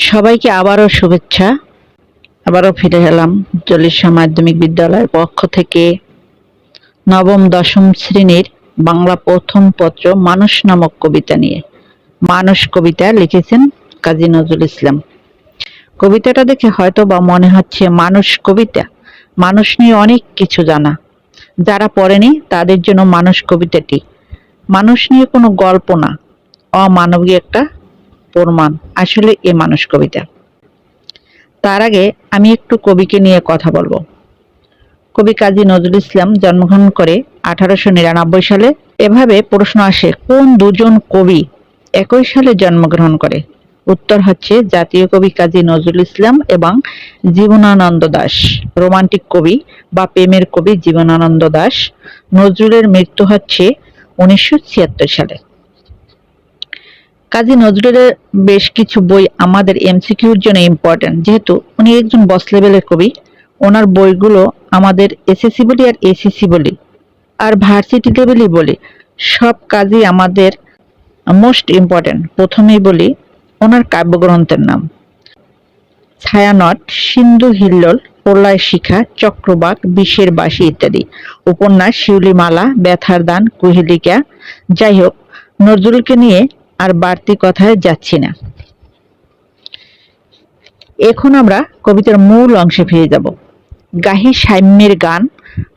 সবাইকে আবারও শুভেচ্ছা। আবারও ফিরে এলাম জলিসা মাধ্যমিক বিদ্যালয়ের পক্ষ থেকে। নবম, দশম শ্রেণির বাংলা প্রথম পত্র মানুষ নামক কবিতা নিয়ে। মানুষ কবিতা লিখেছেন কাজী নজরুল ইসলাম। কবিতাটা দেখে হয়তো বা মনে হচ্ছে মানুষ কবিতা। মানুষ নিয়ে অনেক কিছু জানা। যারা পড়েনি তাদের জন্য মানুষ কবিতাটি। মানুষ নিয়ে কোনো গল্প না। অমানবিক একটা প্রমাণ আসলে এ মানুষ কবিতা। তার আগে আমি একটু কবিকে নিয়ে কথা বলব। কবি কাজী নজরুল ইসলাম জন্মগ্রহণ করে আঠারোশো নিরানব্বই সালে। এভাবে প্রশ্ন আসে, কোন দুজন কবি একই সালে জন্মগ্রহণ করে? উত্তর হচ্ছে জাতীয় কবি কাজী নজরুল ইসলাম এবং জীবনানন্দ দাশ রোমান্টিক কবি বা প্রেমের কবি জীবনানন্দ দাশ নজরুলের মৃত্যু হচ্ছে উনিশশো ছিয়াত্তর সালে। কাজী নজরুলের বেশ কিছু বই আমাদের এমসিকিউর জন্য ইম্পর্টেন্ট যেহেতু উনি একজন বস লেভেলের কবি, ওনার বইগুলো আমাদের এসএসসি বলি আর এসিসি বলি, আর ভার্সিটি লেভেলই বলি, সব কাজই আমাদের মোস্ট ইম্পর্টেন্ট প্রথমেই বলি, ওনার কাব্যগ্রন্থের নাম। ছায়ানট সিন্ধু হিল্লোল, প্রলয় শিখা, চক্রবাক, বিষের বাসী ইত্যাদি। উপন্যাস, শিউলিমালা, ব্যথার দান, কুহেলিকা। যাই হোক, নজরুলকে নিয়ে আর বাড়তি কথায় যাচ্ছি না। এখন আমরা কবিতার মূল অংশে ফিরে যাব। গাহি সাম্যের গান,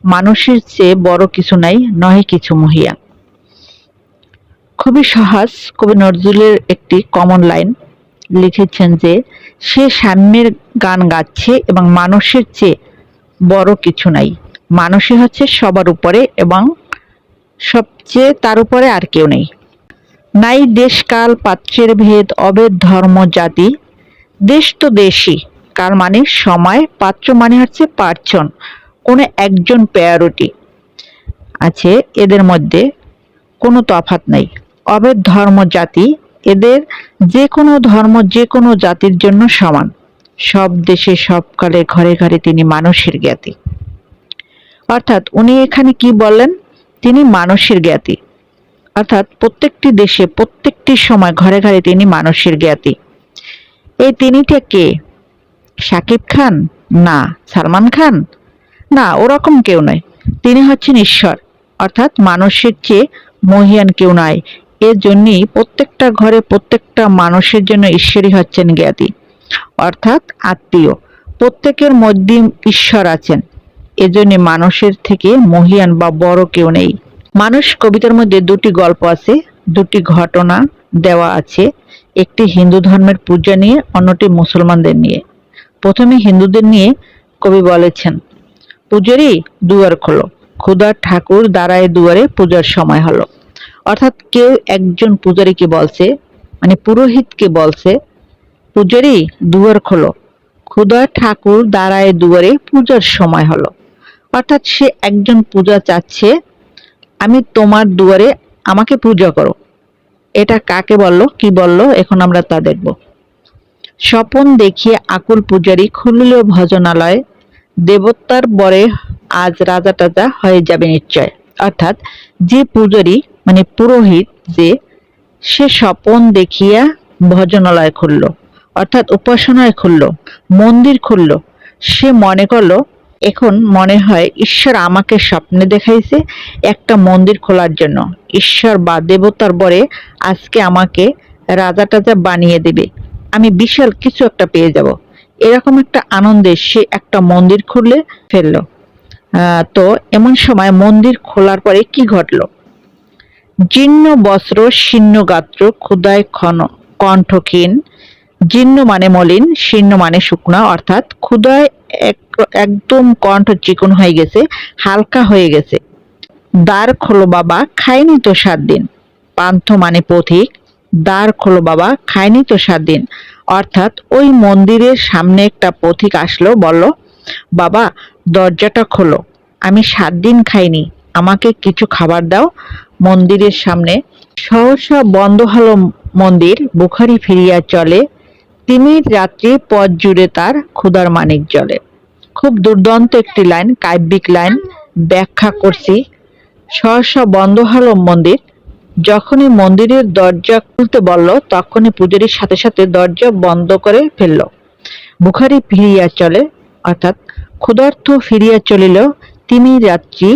মানুষের চেয়ে বড় কিছু নাই, নহে কিছু মহিয়া। খুবই সহজ কবি নজরুলের একটি কমন লাইন লিখেছেন যে, সে সাম্যের গান গাচ্ছে এবং মানুষের চেয়ে বড় কিছু নাই। মানুষই হচ্ছে সবার উপরে এবং সবচেয়ে তার উপরে আর কেউ নেই। নাই দেশকাল পাত্রের ভেদ অভেদ ধর্ম, জাতি। দেশ তো দেশই কাল মানে? সময়। পাত্র মানে হচ্ছে পার্চন কোনো একজন পেয়ারটি আছে, এদের মধ্যে কোনো তফাৎ নেই। অভেদ ধর্ম, জাতি, এদের যে কোনো ধর্ম, যে কোনো জাতির জন্য সমান। সব দেশে, সব কালে, ঘরে ঘরে তিনি মানুষের জ্ঞাতি। অর্থাৎ উনি এখানে কি বললেন? তিনি মানুষের জ্ঞাতি। অর্থাৎ প্রত্যেকটি দেশে, প্রত্যেকটি সময় ঘরে ঘরে তিনি মানুষের জ্ঞাতি। এই তিনিটা কে? শাকিব খান? না। সালমান খান? না, ওরকম কেউ নয়। তিনি হচ্ছেন ঈশ্বর। অর্থাৎ মানুষের চেয়ে মহিয়ান কেউ নয়। এর জন্যই প্রত্যেকটা ঘরে প্রত্যেকটা মানুষের জন্য ঈশ্বরই হচ্ছেন জ্ঞাতি। অর্থাৎ আত্মীয়। প্রত্যেকের মধ্যে ঈশ্বর আছেন। এজন্য মানুষের থেকে মহিয়ান বা বড় কেউ নেই। মানুষ কবিতার মধ্যে দুটি গল্প আছে, দুটি ঘটনা দেওয়া আছে, একটি হিন্দু ধর্মের পূজা নিয়ে, অন্যটি মুসলমানদের নিয়ে। প্রথমে হিন্দুদের নিয়ে কবি বলেছেন পূজারি দুয়ার খোলো ক্ষুদার ঠাকুর দাঁড়ায় দুয়ারে পূজার সময় হলো। অর্থাৎ কেউ একজন পূজারীকে বলছে মানে পুরোহিতকে বলছে পূজারি দুয়ার খোলো ক্ষুদা ঠাকুর দাঁড়ায় দুয়ারে পূজার সময় হলো। অর্থাৎ সে একজন পূজা চাচ্ছে আমি তোমার দুয়ারে আমাকে পূজা করো। এটা কাকে বলল, কি বলল, এখন আমরা তা দেখব। স্বপন দেখিয়ে আকুল পূজারী খুলিল ভজনালয়, দেবতার বরে আজ রাজা টাজা হয়ে যাবে নিশ্চয়। অর্থাৎ যে পূজারী মানে পুরোহিত যে, সে স্বপন দেখিয়া ভজনালয় খুলল, অর্থাৎ উপাসনায় খুলল, মন্দির খুলল। সে মনে করল এখন মনে হয় ঈশ্বর আমাকে স্বপ্নে দেখাইছে একটা মন্দির খোলার জন্য। ঈশ্বর বা দেবতার বরে আজকে আমাকে রাজা টাজা বানিয়ে দেবে। আমি বিশাল কিছু একটা পেয়ে যাব। এরকম একটা আনন্দে সে একটা মন্দির খুলে ফেলল। তো এমন সময় মন্দির খোলার পরে কি ঘটলো? জীর্ণ বস্ত্র, শীর্ণ গাত্র, ক্ষুদায় ক্ষণ কণ্ঠক্ষীণ জীর্ণ মানে মলিন, শীর্ণ মানে শুকনা, অর্থাৎ ক্ষুদায় এক- একদম কণ্ঠ চিকন হয়ে গেছে, হালকা হয়ে গেছে। দ্বার খোলো বাবা, খায়নি তো সাত দিন। পান্থ মানে পথিক, দ্বার খোলো বাবা, খায়নি তো সাত দিন। অর্থাৎ ওই মন্দিরের সামনে একটা পথিক আসলো, বলল, বাবা, দরজাটা খোলো, আমি সাত দিন খাইনি, আমাকে কিছু খাবার দাও। মন্দিরের সামনে সহসা বন্ধ হলো মন্দির, বুখারি ফিরিয়া চলে তিনি রাত্রি পথ জুড়ে তার ক্ষুধার মানিক জলে। খুব দুর্দান্ত একটি লাইন, কাব্যিক লাইন, ব্যাখ্যা করছি। সহসা বন্ধ হলো মন্দির। যখনই মন্দিরের দরজা খুলতে বলল, তখনই পূজারীর সাথে সাথে দরজা বন্ধ করে ফেলল। বুখারি ফিরিয়া চলে, অর্থাৎ ক্ষুধার্থ ফিরিয়া চলিল তিনি রাত্রি।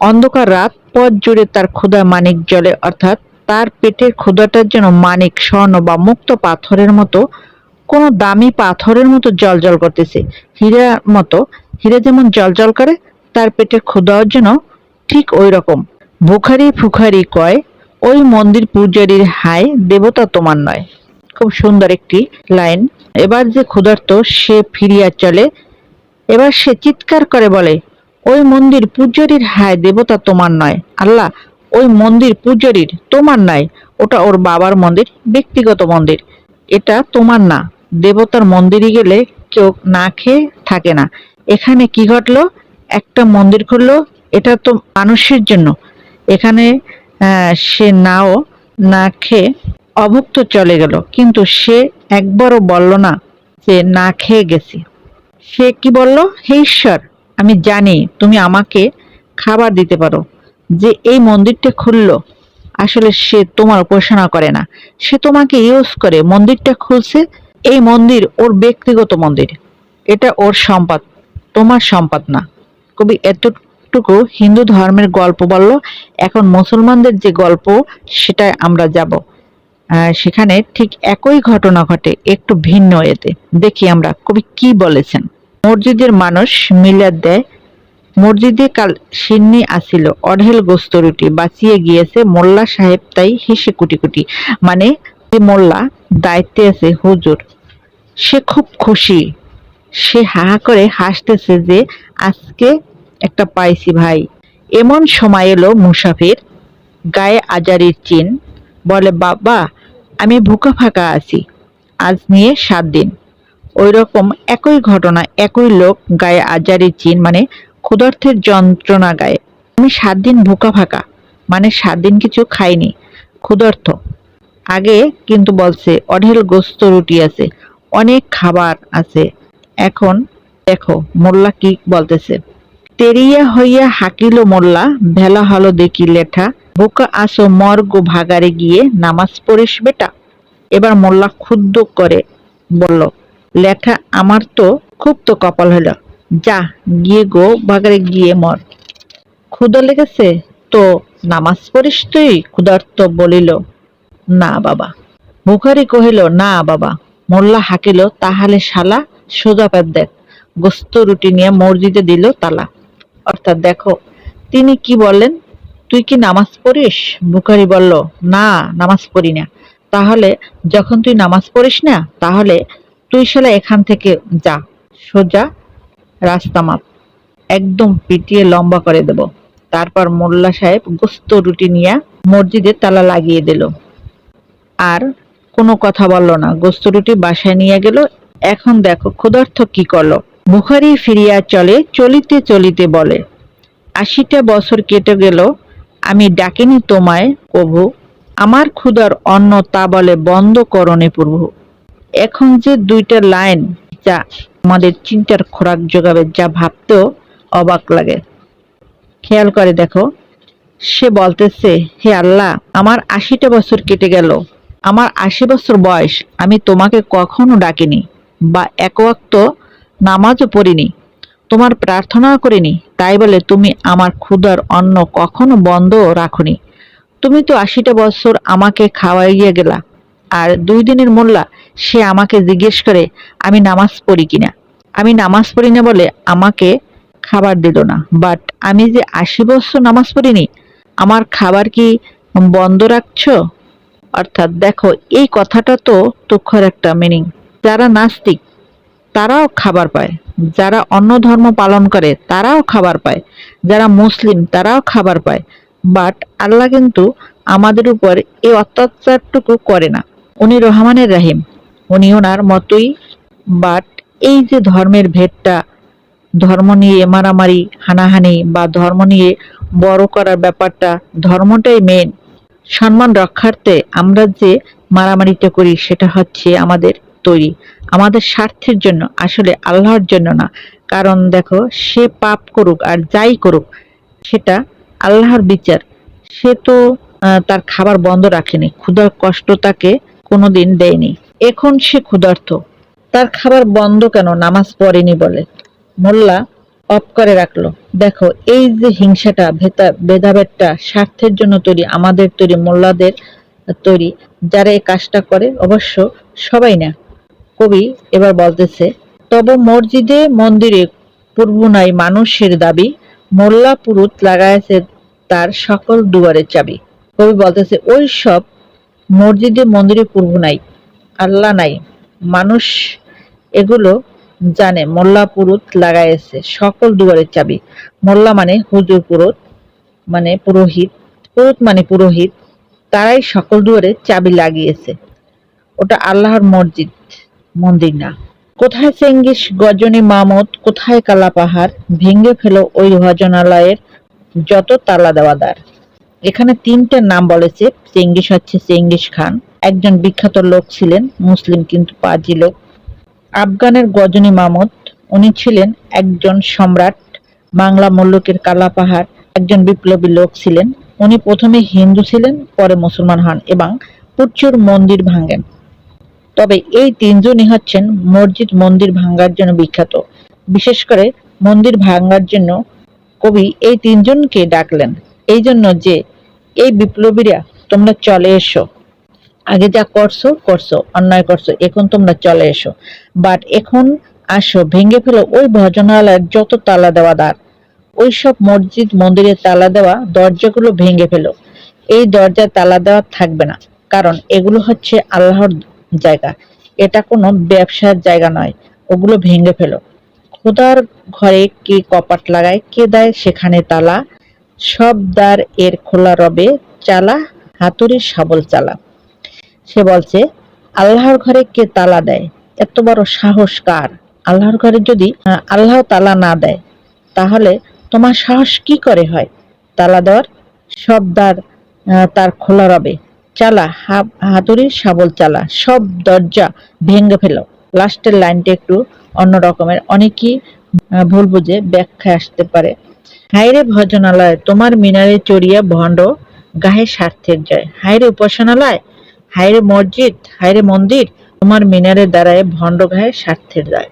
অন্ধকার রাত পথ জুড়ে তার ক্ষুধা মানিক জলে, অর্থাৎ তার পেটের ক্ষুধাটার জন্য মানিক, স্বর্ণ বা মুক্ত পাথরের মতো, কোনো দামি পাথরের মতো জলজল করতেছে। হীরার মতো, হীরা যেমন জলজল করে, তার পেটের ক্ষুধার জন্য ঠিক ওই রকম বুখারি ফুখারি কয়, ওই মন্দির পূজারীর হায়, দেবতা তোমার নয়। খুব সুন্দর একটি লাইন। এবার যে ক্ষুধার্ত, সে ফিরিয়া চলে। এবার সে চিৎকার করে বলে, ওই মন্দির পূজারীর হায়, দেবতা তোমার নয়। আল্লাহ ওই মন্দির পূজারীর তোমার নাই, ওটা ওর বাবার মন্দির, ব্যক্তিগত মন্দির। এটা তোমার না, দেবতার মন্দিরে গেলে কেউ না খেয়ে থাকে না। এখানে কি ঘটলো? একটা মন্দির খুললো, এটা তো মানুষের জন্য। এখানে সে নাও, না খেয়ে অভুক্ত চলে গেল। কিন্তু সে একবারও বলল না যে না খেয়ে গেছি। সে কি বলল? হে ঈশ্বর, আমি জানি তুমি আমাকে খাবার দিতে পারো। যে এই মন্দিরটা খুললো, আসলে সে তোমার উপাসনা করে না। সে তোমাকে ইউজ করে মন্দিরটা খুলছে, এই মন্দির ওর ব্যক্তিগত মন্দির। এটা ওর সম্পদ, তোমার সম্পদ না। কবি এতটুকু হিন্দু ধর্মের গল্প বলল, এখন মুসলমানদের যে গল্প সেটা আমরা যাব। সেখানে ঠিক একই ঘটনা ঘটে, একটু ভিন্ন এতে। দেখি আমরা, কবি কি বলেছেন? মসজিদের মানুষ মিলাদ দেয় মসজিদে কাল সিন্নি আসিল অঢেল গোস্ত রুটি। বাঁচিয়ে গিয়েছে মোল্লা সাহেব, তাই হেসে কুটি কুটি মানে মোল্লা দায়িত্বে আছে, হুজুর, সে খুব খুশি। সে হা হা করে হাসতেছে যে, আজকে একটা পাইছি ভাই। এমন সময় এলো মুসাফির, গায়ে আজারির চিন। বলে, বাবা, আমি ভুকা ফাঁকা আছি। আজ নিয়ে সাত দিন। ওই রকম একই ঘটনা, একই লোক, গায়ে আজারির চিন মানে ক্ষুধার্থের যন্ত্রণা গায়ে। আমি সাত দিন ভুকা ফাঁকা মানে সাত দিন কিছু খাইনি। ক্ষুধার্থ আগে কিন্তু বলছে, অঢেল গোস্ত রুটি আছে, অনেক খাবার আছে। এখন দেখো, মোল্লা কি বলতেছে। তেরিয়া হইয়া হাকিল মোল্লা, ভেলা হলো দেখি লেঠা বোকা আসো মর্গ ভাগারে গিয়ে নামাজ পড়িস বেটা। এবার মোল্লা ক্ষুদ্র করে বলল লেখা আমার তো খুব তো কপাল হলো যা, গিয়ে গো ভাগারে গিয়ে মর। ক্ষুদা লেগেছে তো নামাজ পড়িস তুই? ক্ষুধার্ত বলিল, না বাবা। বুখারি কহিল, না বাবা। মোল্লা হাকিল, তাহলে শালা সোজা পেট দেখ। গোস্ত রুটি নিয়ে মসজিদে দিল তালা। অর্থাৎ দেখো, তিনি কি বললেন? তুই কি নামাজ পড়িস? বুখারি বলল, না, নামাজ পড়ি না। তাহলে যখন তুই নামাজ পড়িস না, তাহলে তুই শালা এখান থেকে যা। সোজা রাস্তা মাপ একদম পিটিয়ে লম্বা করে দেব। তারপর মোল্লা সাহেব গোস্ত রুটি নিয়ে মসজিদে তালা লাগিয়ে দিল। আর কোনো কথা বলল না। গোস্ত রুটি বাসায় নিয়ে গেল। এখন দেখো ক্ষুধার্থ কি করল। বুখারি ফিরিয়া চলে চলিতে চলিতে বলে, আশিটা বছর কেটে গেল, আমি ডাকিনি তোমায় প্রভু। আমার ক্ষুধার অন্ন তা বলে বন্ধ করণে প্রভু। এখন যে দুইটা লাইন যা আমাদের চিন্তার খোরাক যোগাবে যা ভাবতেও অবাক লাগে। খেয়াল করে দেখো, সে বলতেছে, হে আল্লাহ, আমার আশিটা বছর কেটে গেল। আমার আশি বছর বয়স, আমি তোমাকে কখনো ডাকিনি বা এক ওয়াক্ত নামাজও পড়িনি। তোমার প্রার্থনাও করিনি। তাই বলে তুমি আমার ক্ষুধার অন্ন কখনো বন্ধ রাখনি। তুমি তো আশিটা বছর আমাকে খাওয়াইয়া গেলা। আর দুই দিনের মোল্লা, সে আমাকে জিজ্ঞেস করে, আমি নামাজ পড়ি কিনা? আমি নামাজ পড়ি না বলে আমাকে খাবার দিল না। বাট আমি যে আশি বছর নামাজ পড়িনি, আমার খাবার কি বন্ধ রাখছো? অর্থাৎ দেখো, এই কথাটা তো তুক্ষর একটা মিনিং যারা নাস্তিক, তারাও খাবার পায়। যারা অন্য ধর্ম পালন করে, তারাও খাবার পায়। যারা মুসলিম, তারাও খাবার পায়। বাট আল্লাহ কিন্তু আমাদের উপর এই অত্যাচারটুকু করে না। উনি রহমানের রাহিম। উনি ওনার মতোই। বাট এই যে ধর্মের ভেদটা, ধর্ম নিয়ে মারামারি, হানাহানি বা ধর্ম নিয়ে বড় করার ব্যাপারটা, ধর্মটাই মেন সম্মান রক্ষার্থে আমরা যে মারামারিটা করি, সেটা হচ্ছে আমাদের তৈরি। আমাদের স্বার্থের জন্য, আসলে আল্লাহর জন্য না। কারণ দেখো, সে পাপ করুক আর যাই করুক, সেটা আল্লাহর বিচার। সে তো তার খাবার বন্ধ রাখেনি, ক্ষুধার কষ্ট তাকে কোনোদিন দেয়নি। এখন সে ক্ষুধার্ত। তার খাবার বন্ধ কেন? নামাজ পড়েনি বলে। মোল্লা অফ করে রাখল। দেখো, এই যে হিংসাটা, ভেতা, ভেদাভেদটা স্বার্থের জন্য তৈরি, আমাদের তৈরি, মোল্লাদের তৈরি, যারা এই কাজটা করে, অবশ্য সবাই না। কবি এবার বলতেছে, তবে মসজিদে, মন্দিরে পূর্ব নাই মানুষের দাবি, মোল্লা পুরুত লাগাইছে তার সকল দুয়ারের চাবি। কবি বলতেছে, ওই সব মসজিদে, মন্দিরে পূর্ব নাই আল্লাহ নাই। মানুষ এগুলো জানে, মোল্লা পুরুত লাগাইছে, সকল দুয়ারের চাবি। মোল্লা মানে হুজুর পুরুত মানে পুরোহিত, পুরুত মানে পুরোহিত, তারাই সকল দুয়ারে চাবি লাগিয়েছে। ওটা আল্লাহর মসজিদ, মন্দির না। কোথায় চেঙ্গিস গজনী মামদ, কোথায় কালা পাহাড়, ভেঙে ফেলো ওই ভজনালয়ের যত তালা দেওয়া দ্বার এখানে তিনটে নাম বলেছে, চেঙ্গিস হচ্ছে চেঙ্গিস খান। একজন বিখ্যাত লোক ছিলেন, মুসলিম কিন্তু পাজি লোক। আফগানের গজনী মামদ, উনি ছিলেন একজন সম্রাট, বাংলা মল্লকের কালা পাহাড়, একজন বিপ্লবী লোক ছিলেন। উনি প্রথমে হিন্দু ছিলেন, পরে মুসলমান হন এবং প্রচুর মন্দির ভাঙেন। তবে এই তিনজনই হচ্ছেন মসজিদ মন্দির ভাঙ্গার জন্য বিখ্যাত। বিশেষ করে মন্দির ভাঙ্গার জন্য কবি এই তিনজনকে ডাকলেন। এই জন্য যে এই বিপ্লবীরা তোমরা চলে এসো। আগে যা করছ করছ, অন্যায় করছ, এখন তোমরা চলে এসো। বাট এখন আসো, ভেঙে ফেলো ওই ভজনালয়ের যত তালা দেওয়া দ্বার। ওই সব মসজিদ মন্দিরে তালা দেওয়া দরজাগুলো ভেঙে ফেলো। এই দরজায় তালা দেওয়া থাকবে না, কারণ এগুলো হচ্ছে আল্লাহর জায়গা। এটা কোনো ব্যবসার জায়গা নয়, ওগুলো ভেঙে ফেলো। খোদার ঘরে কে কপাট লাগায়, কে দেয় সেখানে তালা। সব দ্বার এর খোলা রবে, চালা হাতুড়ির শাবল চালা। সে বলছে, আল্লাহর ঘরে কে তালা দেয়? এত বড় সাহস কার? আল্লাহর ঘরে যদি আল্লাহ তালা না দেয়, তাহলে তোমার সাহস কি করে হয়? তালা দেওয়ার সব দ্বার তার খোলা রবে। চালা হাতুড়ির শাবল চালা, সব দরজা ভেঙে ফেলো। লাস্টের লাইনটা একটু অন্য রকমের। অনেকেই ভুল বুঝে ব্যাখ্যা আসতে পারে। হাইরে ভজনালয়, তোমার মিনারে চড়িয়া ভণ্ড, গাহে স্বার্থের জয়। হাইরে উপাসনালয় হাইরে মসজিদ হায়রে মন্দির তোমার মিনারে দাঁড়ায় ভণ্ড গায়ে স্বার্থের জয়